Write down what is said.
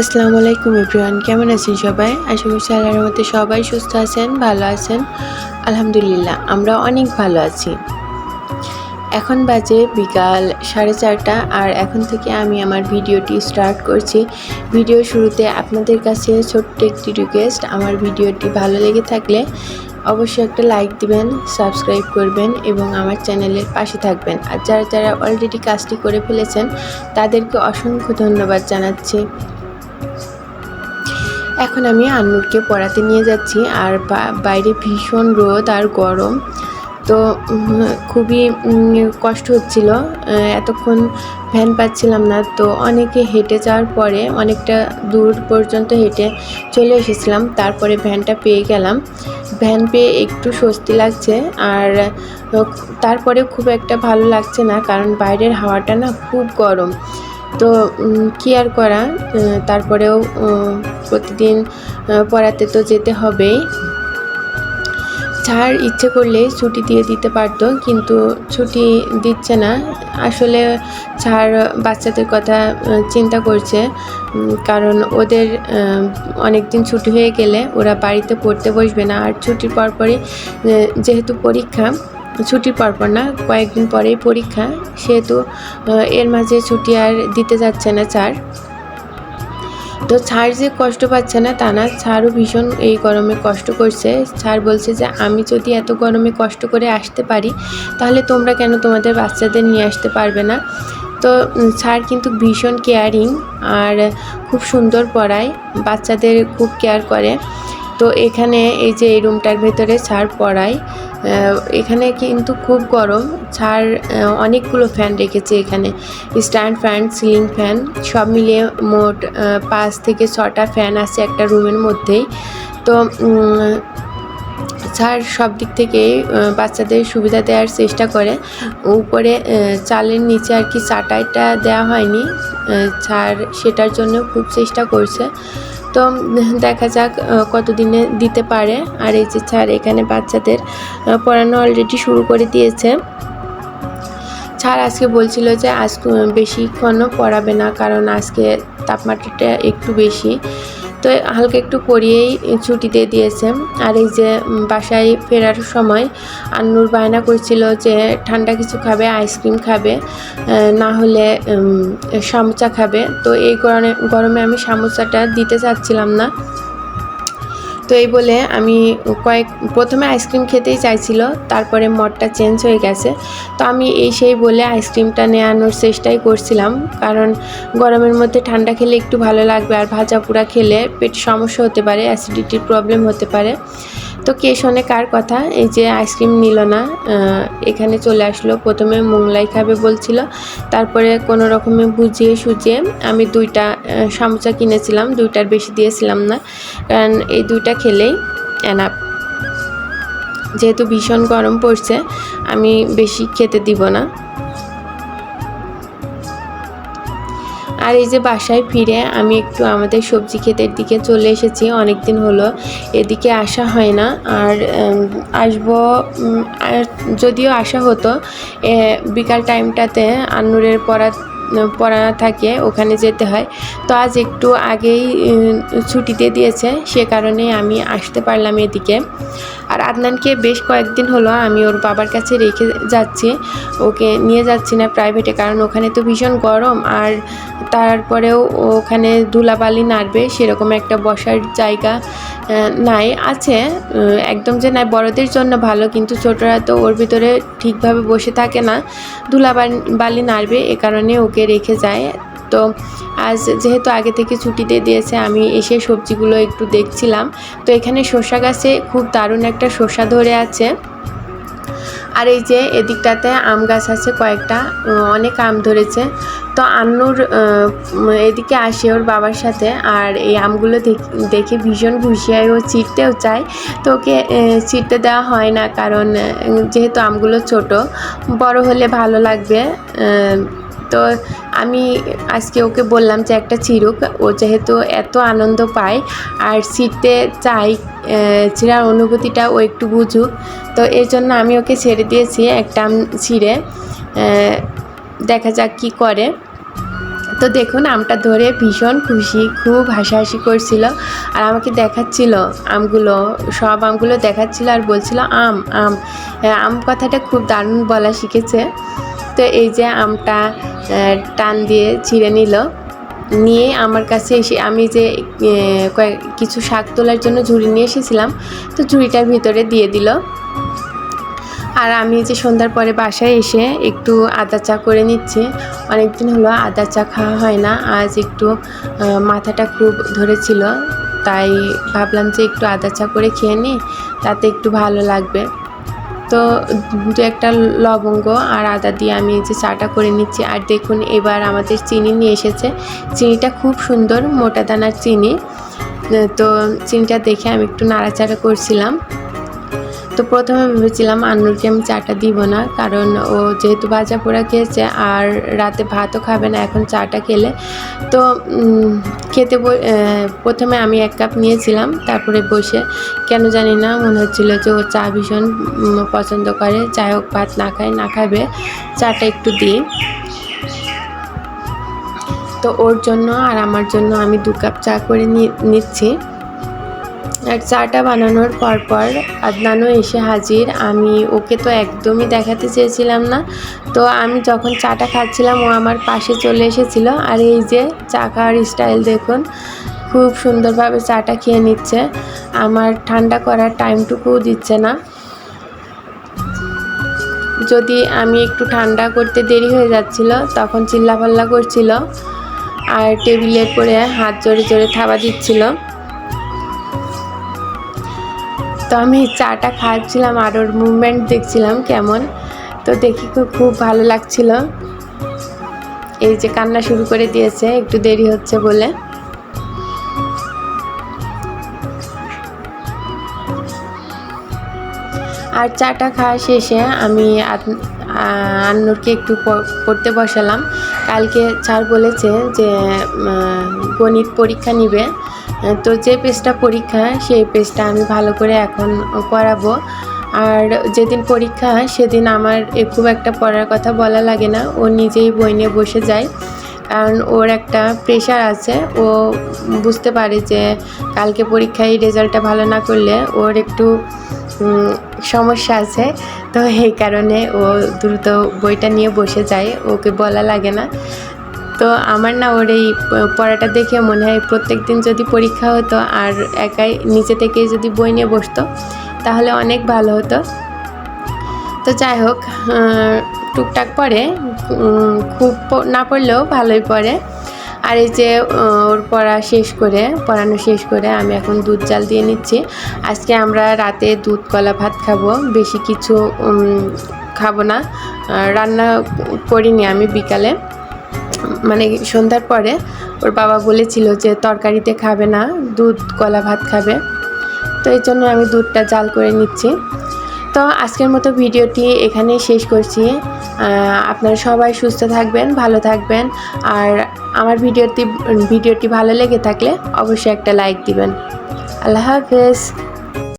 আসসালামু আলাইকুম এভরিওয়ান, কেমন আছেন সবাই? আশা করছি আল্লাহর মধ্যে সবাই সুস্থ আছেন, ভালো আছেন। আলহামদুলিল্লাহ, আমরা অনেক ভালো আছি। এখন বাজে বিকাল সাড়ে চারটা, আর এখন থেকে আমি আমার ভিডিওটি স্টার্ট করছি। ভিডিও শুরুতে আপনাদের কাছে ছোট্ট একটি রিকোয়েস্ট আমার ভিডিওটি ভালো লেগে থাকলে অবশ্যই একটা লাইক দিবেন সাবস্ক্রাইব করবেন, এবং আমার চ্যানেলের পাশে থাকবেন। আর যারা যারা অলরেডি কাজটি করে ফেলেছেন, তাদেরকে অসংখ্য ধন্যবাদ জানাচ্ছি। এখন আমি আন্নুরকে পড়াতে নিয়ে যাচ্ছি আর বাইরে ভীষণ রোদ আর গরম। তো খুবই কষ্ট হচ্ছিল। এতক্ষণ ভ্যান পাচ্ছিলাম না, তো অনেকে হেঁটে যাওয়ার পরে অনেকটা দূর পর্যন্ত হেঁটে চলে এসেছিলাম। তারপরে ভ্যানটা পেয়ে গেলাম। ভ্যান পেয়ে একটু স্বস্তি লাগছে আর তারপরে খুব একটা ভালো লাগছে না কারণ বাইরের হাওয়াটা না খুব গরম। তো কি আর করা? তারপরেও প্রতিদিন পড়াতে তো যেতে হবেই। ছাড় ইচ্ছে করলে ছুটি দিয়ে দিতে পারতো, কিন্তু ছুটি দিচ্ছে না। আসলে ছাড় বাচ্চাদের কথা চিন্তা করছে কারণ ওদের অনেক দিন ছুটি হয়ে গেলে ওরা বাড়িতে পড়তে বসবে না। আর ছুটির পরপরই যেহেতু পরীক্ষা ছুটির পরপর না, কয়েকদিন পরেই পরীক্ষা। সেহেতু এর মাঝে ছুটি আর দিতে যাচ্ছে না ছাড় তো ছাড় যে কষ্ট পাচ্ছে না তা না ছাড়ও ভীষণ এই গরমে কষ্ট করছে। ছাড় বলছে যে, আমি যদি এত গরমে কষ্ট করে আসতে পারি, তাহলে তোমরা কেন তোমাদের বাচ্চাদের নিয়ে আসতে পারবে না? তো স্যার কিন্তু ভীষণ কেয়ারিং আর খুব সুন্দর পড়ায়, বাচ্চাদের খুব কেয়ার করে। তো এখানে এই যে এই রুমটার ভেতরে স্যার পড়ায়। এখানে কিন্তু খুব গরম। ছাড় অনেকগুলো ফ্যান রেখেছে এখানে। স্ট্যান্ড ফ্যান সিলিং ফ্যান সব মিলিয়ে মোট পাঁচ থেকে ছটা ফ্যান আছে একটা রুমের মধ্যেই। তো স্যার সব দিক থেকেই বাচ্চাদের সুবিধা দেওয়ার চেষ্টা করে। উপরে চালের নিচে আর কি চাটাইটা দেওয়া হয়নি। ছাড়, সেটার জন্য খুব চেষ্টা করছে। তো দেখা যাক কতদিনে দিতে পারে। আর এই যে ছাড় এখানে বাচ্চাদের পড়ানো অলরেডি শুরু করে দিয়েছে। ছাড় আজকে বলছিল যে আজ বেশিক্ষণও পড়াবে না, কারণ আজকে তাপমাত্রাটা একটু বেশি। তো হালকা একটু পরিয়েই দিয়ে দিয়েছে। আর এই যে বাসায় ফেরার সময় আন্নুর বায়না করছিল যে, ঠান্ডা কিছু খাবে, আইসক্রিম খাবে না হলে সামোচা খাবে। তো এই গরমে গরমে আমি সামোচাটা দিতে চাচ্ছিলাম না। তো এই বলে আমি কয়েক, প্রথমে আইসক্রিম খেতেই চাইছিল, তারপরে মদটা চেঞ্জ হয়ে গেছে। তো আমি এই সেই বলে আইসক্রিমটা নেওয়ানোর চেষ্টাই করছিলাম, কারণ গরমের মধ্যে ঠান্ডা খেলে একটু ভালো লাগবে আর ভাজা পোড়া খেলে পেট সমস্যা হতে পারে, অ্যাসিডিটির প্রবলেম হতে পারে। তো কে শোনে কার কথা? এই যে আইসক্রিম নিল না এখানে চলে আসলো। প্রথমে মোংলাই খাবে বলছিল, তারপরে কোনো রকমে বুঝিয়ে সুজিয়ে আমি দুইটা সামোসা কিনেছিলাম, দুইটার বেশি দিয়েছিলাম না, কারণ এই দুইটা খেলেই এনাফ যেহেতু ভীষণ গরম পড়ছে, আমি বেশি খেতে দিব না। আর এই যে বাসায় ফিরে আমি একটু আমাদের সবজি ক্ষেতের দিকে চলে এসেছি অনেক দিন হলো। এদিকে আসা হয় না। আর আসব আর যদিও আসা হতো বিকাল টাইমটাতে আন্নুরের পড়া পড়া থাকে, ওখানে যেতে হয়। তো আজ একটু আগেই ছুটিতে দিয়েছে, সে কারণে আমি আসতে পারলাম এদিকে। আর আদনানকে বেশ কয়েকদিন হলো আমি ওর বাবার কাছে রেখে যাচ্ছি। ওকে নিয়ে যাচ্ছি না প্রাইভেটে কারণ ওখানে তো ভীষণ গরম আর তারপরেও ওখানে ধুলাবালি নাড়বে সেরকম একটা বসার জায়গা নাই, আছে একদম যে নাই, বড়দের জন্য ভালো, কিন্তু ছোটরা তো ওর ভিতরে ঠিকভাবে বসে থাকে না। ধুলাবালি বালি নাড়বে, এ কারণে ওকে রেখে যায়। তো আজ যেহেতু আগে থেকে ছুটিতে দিয়েছে, আমি এসে সবজিগুলো একটু দেখছিলাম। তো এখানে শসা গাছে খুব দারুণ একটা শসা ধরে আছে। আর এই যে এদিকটাতে আম গাছ আছে কয়েকটা অনেক আম ধরেছে। তো আন্নুর এদিকে আসে ওর বাবার সাথে আর এই আমগুলো দেখ- ভীষণ হয়। ও চিটতেও চায়। তো ওকে চিটতে দেওয়া হয় না কারণ যেহেতু আমগুলো ছোট, বড় হলে ভালো লাগবে। তো আমি আজকে ওকে বললাম যে একটা চিরুক, ও যেহেতু এত আনন্দ পায় আর ছিঁড়তে চাই ছিঁড়ার অনুভূতিটা ও একটু বুঝুক, তো এই জন্য আমি ওকে ছেড়ে দিয়েছি একটা ছিঁড়ে দেখা যাক কি করে। তো দেখুন, আমটা ধরে ভীষণ খুশি, খুব হাসাহাসি করছিল আর আমাকে দেখাচ্ছিল আমগুলো, সব আমগুলো দেখাচ্ছিল আর বলছিল, আম আম। আম কথাটা খুব দারুণ বলা শিখেছে। তো এই যে আমটা টান দিয়ে ছিঁড়ে নিল। নিয়ে আমার কাছে এসে আমি যে কয়েক কিছু শাক তোলার জন্য ঝুড়ি নিয়ে এসেছিলাম, তো ঝুড়িটার ভিতরে দিয়ে দিল। আর আমি যে সন্ধ্যার পরে বাসায় এসে একটু আদা চা করে নিচ্ছি। অনেক দিন হলো আদা চা খাওয়া হয় না, আজ একটু মাথাটা খুব ধরেছিল, তাই ভাবলাম যে একটু আদা চা করে খেয়ে নিই, তাতে একটু ভালো লাগবে। তো দু একটা লবঙ্গ আর আদা দিয়ে আমি যে চাটা করে নিচ্ছি। আর দেখুন, এবার আমাদের চিনি নিয়ে এসেছে। চিনিটা খুব সুন্দর, মোটা দানার চিনি। তো চিনিটা দেখে আমি একটু নাড়াচাড়া করছিলাম। তো প্রথমে ভেবেছিলাম আন্নুরকে আমি চাটা দিব না, কারণ ও যেহেতু ভাজা পোড়া খেয়েছে আর রাতে ভাতও খাবে না, এখন চাটা খেলে। তো খেতে প্রথমে আমি এক কাপ নিয়েছিলাম, তারপরে বসে। কেন জানি না, মনে হচ্ছিল যে ও চা ভীষণ পছন্দ করে। যাই হোক, ভাত না খায়, না খাবে, চাটা একটু দিই। তো ওর জন্য আর আমার জন্য আমি দু কাপ চা করে নিচ্ছি। আর চাটা বানানোর পর পর আদনানও এসে হাজির। আমি ওকে তো একদমই দেখাতে চেয়েছিলাম না। তো আমি যখন চাটা খাচ্ছিলাম, ও আমার পাশে চলে এসেছিল। আর এই যে চা খাওয়ার স্টাইল দেখুন, খুব সুন্দরভাবে চাটা খেয়ে নিচ্ছে। আমার ঠান্ডা করার টাইমটুকুও দিচ্ছে না। যদি আমি একটু ঠান্ডা করতে দেরি হয়ে যাচ্ছিল, তখন চিল্লাপাল্লা করছিল। আর টেবিলের পরে হাত জোরে জোরে থাবা দিচ্ছিল। তো আমি চাটা খাচ্ছিলাম আর ওর মুভমেন্ট দেখছিলাম কেমন। তো দেখি খুব ভালো লাগছিল। এই যে কান্না শুরু করে দিয়েছে, একটু দেরি হচ্ছে বলে। আর চাটা খাওয়া শেষে আমি আন্নুরকে একটু পড়তে বসালাম। কালকে স্যার বলেছে যে গণিত পরীক্ষা নিবে। তো যে পেজটা পরীক্ষা, সেই পেজটা আমি ভালো করে এখন পড়াবো। আর যেদিন পরীক্ষা সেদিন আমার খুব একটা পড়ার কথা বলা লাগে না। ও নিজেই বই নিয়ে বসে যায়। কারণ ওর একটা প্রেশার আছে। ও বুঝতে পারে যে কালকে পরীক্ষায় রেজাল্টটা ভালো না করলে ওর একটু সমস্যা আছে। তো এই কারণে ও দ্রুত বইটা নিয়ে বসে যায়। ওকে বলা লাগে না। তো আমার না ওর এই পড়াটা দেখে মনে হয় প্রত্যেক দিন যদি পরীক্ষা হতো আর একাই নিচে থেকে যদি বই নিয়ে বসতো, তাহলে অনেক ভালো হতো। তো যাই হোক টুকটাক পড়ে খুব না পড়লেও ভালোই পড়ে। আর এই যে ওর পড়া শেষ করে, পড়ানো শেষ করে আমি এখন দুধ জাল দিয়ে নিচ্ছি। আজকে আমরা রাতে দুধ কলা ভাত খাব, বেশি কিছু খাব না। রান্না করিনি আমি বিকালে। মানে সন্ধ্যার পরে ওর বাবা বলেছিল যে তরকারিতে খাবে না, দুধ কলা ভাত খাবে। তো এই জন্য আমি দুধটা জাল করে নিচ্ছি। তো আজকের মতো ভিডিওটি এখানেই শেষ করছি। আপনারা সবাই সুস্থ থাকবেন, ভালো থাকবেন। আর আমার ভিডিওটি ভিডিওটি ভালো লেগে থাকলে অবশ্যই একটা লাইক দিবেন। আল্লাহ হাফেজ।